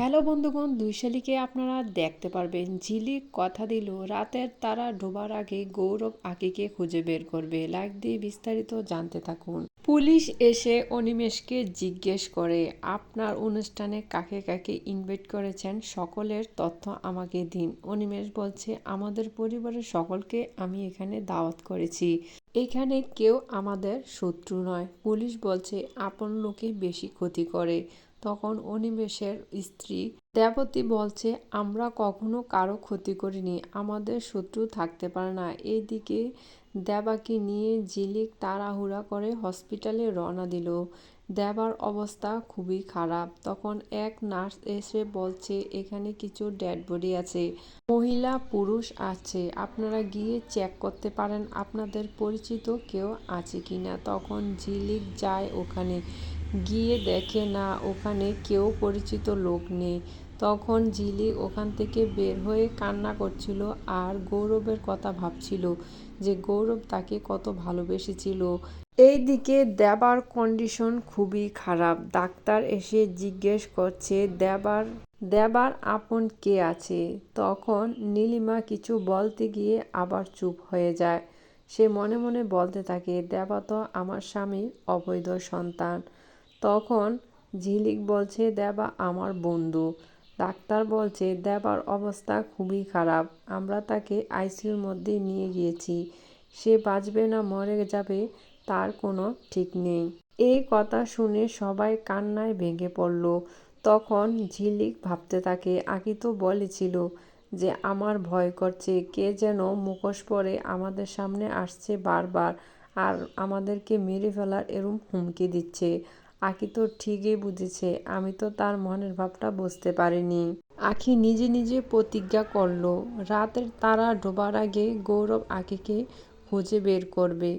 Hello বন্ধুগণ দুই শালিকে আপনারা দেখতে পারবেন। ঝিলিক কথা দিল, রাতের তারা ডোবার আগে গৌরব আকিকে খুঁজে বের করবে। লাইক দিয়ে বিস্তারিত জানতে থাকুন। পুলিশ এসে অনিমেষকে জিজ্ঞেস করে, আপনার অনুষ্ঠানে কাকে কাকে ইনভাইট করেছেন? সকলের তথ্য আমাকে দিন। অনিমেষ বলছে, আমাদের পরিবারের সকলকে আমি এখানে দাওয়াত করেছি। এখানে কেউ আমাদের শত্রু নয়। পুলিশ বলছে, আপন লোকে বেশি ক্ষতি করে। তখন অনিমেষের স্ত্রী দেবতী বলছে, আমরা কখনো কারও ক্ষতি করিনি, আমাদের শত্রু থাকতে পারে না। এদিকে দেবাকে নিয়ে ঝিলিক তাড়াহুড়া করে হসপিটালে রওনা দিল। দেবার অবস্থা খুবই খারাপ। তখন এক নার্স এসে বলছে, এখানে কিছু ডেড বডি আছে, মহিলা, পুরুষ আছে, আপনারা গিয়ে চেক করতে পারেন, আপনাদের পরিচিত কেউ আছে কিনা? তখন ঝিলিক যায় ওখানে। গিয়ে দেখে না, ওখানে কেউ পরিচিত লোক নেই। তখন ঝিলি ওখান থেকে বের হয়ে কান্না করছিল আর গৌরবের কথা ভাবছিল যে গৌরব তাকে কত ভালোবেসেছিল। এইদিকে দেবার কন্ডিশন খুবই খারাপ। ডাক্তার এসে জিজ্ঞেস করছে, দেবার দেবার আপন কে আছে? তখন নীলিমা কিছু বলতে গিয়ে আবার চুপ হয়ে যায়। সে মনে মনে বলতে থাকে, দেবা তো আমার স্বামীর অবৈধ সন্তান। তখন ঝিলিক বলছে, দেবা আমার বন্ধু। ডাক্তার বলছে, দেবার অবস্থা খুবই খারাপ। আমরা তাকে আইসিইউর মধ্যে নিয়ে গিয়েছি। সে বাঁচবে না, মরে যাবে, তার কোনো ঠিক নেই। এই কথা শুনে সবাই কান্নায় ভেঙে পড়ল। তখন ঝিলিক ভাবতে থাকে আকি তো বলেছিল যে আমার ভয় করছে, কে যেন মুখোশ পরে আমাদের সামনে আসছে বারবার, আর আমাদেরকে মেরে ফেলার এরম হুমকি দিচ্ছে। আকি তো ঠিকই বুঝেছে, আমি তো তার মনের ভাবটা বুঝতে পারিনি। আখি নিজে নিজে প্রতিজ্ঞা করল, রাতের তারা ডোবার আগে গৌরব আখিকে খুঁজে বের করবে।